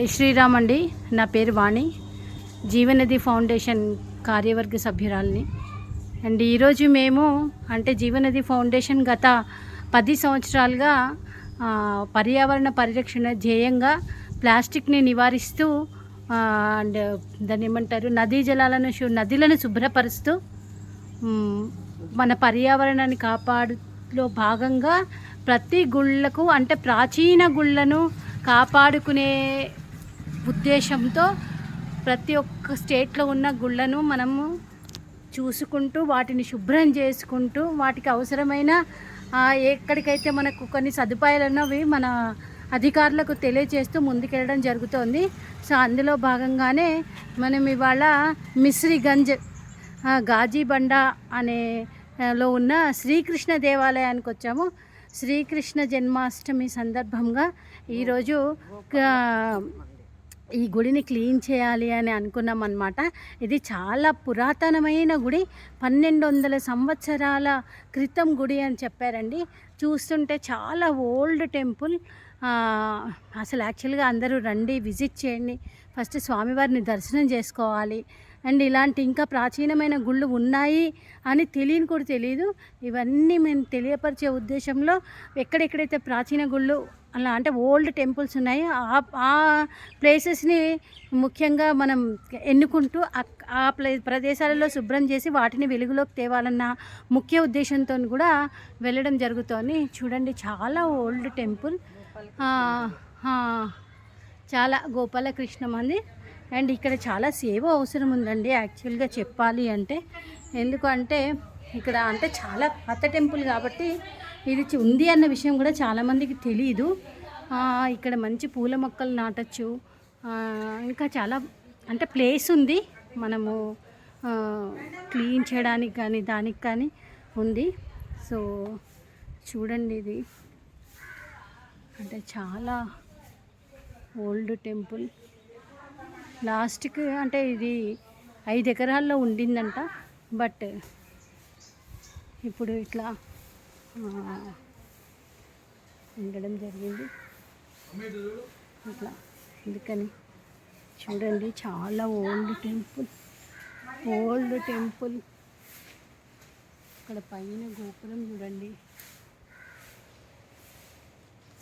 జై శ్రీరామ్ అండి. నా పేరు వాణి. జీవనది ఫౌండేషన్ కార్యవర్గ సభ్యురాల్ని. అండ్ ఈరోజు మేము అంటే జీవనది ఫౌండేషన్ గత పది సంవత్సరాలుగా పర్యావరణ పరిరక్షణ ధ్యేయంగా ప్లాస్టిక్ని నివారిస్తూ అండ్ దాన్ని ఏమంటారు నదీ జలాలను శు- నదులను శుభ్రపరుస్తూ మన పర్యావరణాన్ని కాపాడులో భాగంగా ప్రతి గుళ్ళకు అంటే ప్రాచీన గుళ్ళను కాపాడుకునే ఉద్దేశంతో ప్రతి ఒక్క స్టేట్లో ఉన్న గుళ్ళను మనము చూసుకుంటూ వాటిని శుభ్రం చేసుకుంటూ వాటికి అవసరమైన ఎక్కడికైతే మనకు కొన్ని సదుపాయాలు ఉన్నవి మన అధికారులకు తెలియజేస్తూ ముందుకెళ్ళడం జరుగుతోంది. సో అందులో భాగంగానే మనం ఇవాళ మిశ్రీగంజ్ గాజీబండ అనే లో ఉన్న శ్రీకృష్ణ దేవాలయానికి వచ్చాము. శ్రీకృష్ణ జన్మాష్టమి సందర్భంగా ఈరోజు ఈ గుడిని క్లీన్ చేయాలి అని అనుకున్నాం అనమాట ఇది చాలా పురాతనమైన గుడి. పన్నెండు వందల సంవత్సరాల క్రితం గుడి అని చెప్పారండి. చూస్తుంటే చాలా ఓల్డ్ టెంపుల్. అసలు యాక్చువల్గా అందరూ రండి విజిట్ చేయండి. ఫస్ట్ స్వామివారిని దర్శనం చేసుకోవాలి. అండ్ ఇలాంటి ఇంకా ప్రాచీనమైన గుళ్ళు ఉన్నాయి అని తెలియని కూడా తెలియదు ఇవన్నీ మేము తెలియపరిచే ఉద్దేశంలో ఎక్కడెక్కడైతే ప్రాచీన గుళ్ళు అలా అంటే ఓల్డ్ టెంపుల్స్ ఉన్నాయి. ఆ ఆ ప్లేసెస్ని ముఖ్యంగా మనం ఎన్నుకుంటూ ఆ ప్లే ప్రదేశాలలో శుభ్రం చేసి వాటిని వెలుగులోకి తేవాలన్న ముఖ్య ఉద్దేశంతో కూడా వెళ్ళడం జరుగుతోంది. చూడండి చాలా ఓల్డ్ టెంపుల్. చాలా గోపాలకృష్ణ మందిర్ అండ్ ఇక్కడ చాలా సేవ అవసరం ఉందండి యాక్చువల్గా చెప్పాలి అంటే. ఎందుకంటే ఇక్కడ అంటే చాలా పాత టెంపుల్ కాబట్టి ఇది ఉంది అన్న విషయం కూడా చాలామందికి తెలియదు ఇక్కడ మంచి పూల మొక్కలు నాటచ్చు. ఇంకా చాలా అంటే ప్లేస్ ఉంది. మనము క్లీన్ చేయడానికి కానీ దానికి కానీ ఉంది. సో చూడండి ఇది. అంటే చాలా ఓల్డ్ టెంపుల్. లాస్ట్కి అంటే ఇది ఐదు ఎకరాల్లో ఉండిందంట. బట్ ఇప్పుడు ఇట్లా ఉండడం జరిగింది. ఇట్లా అందుకని చూడండి చాలా ఓల్డ్ టెంపుల్. Old temple. ఇక్కడ పైన గోపురం చూడండి.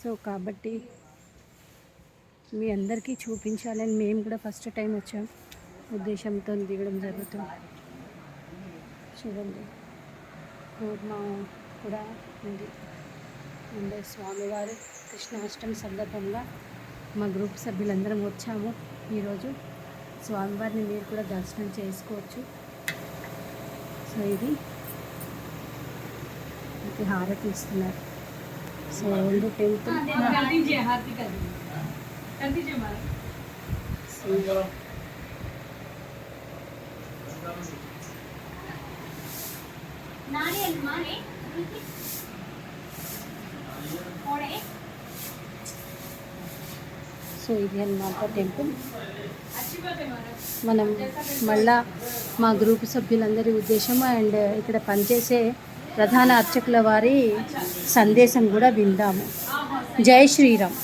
సో కాబట్టి మీ అందరికీ చూపించాలని మేము కూడా ఫస్ట్ టైం వచ్చాం. ఉద్దేశంతో దిగడం జరుగుతుంది. చూడండి. కూర్మ కూడా ఉంది. ముందే స్వామివారి కృష్ణాష్టమి సందర్భంగా మా గ్రూప్ సభ్యులందరం వచ్చాము. ఈరోజు స్వామివారిని మీరు కూడా దర్శనం చేసుకోవచ్చు. సో ఇది ఇది హారతి ఇస్తున్నారు. సో ఓల్డ్ టెంపుల్ నాని మానే సో ఇది అన్నమాట టెంపుల్. మనం మళ్ళా మా గ్రూప్ సభ్యులందరి ఉద్దేశం అండ్ ఇక్కడ పనిచేసే ప్రధాన అర్చకుల వారి సందేశం కూడా విందాము. జై శ్రీరామ్.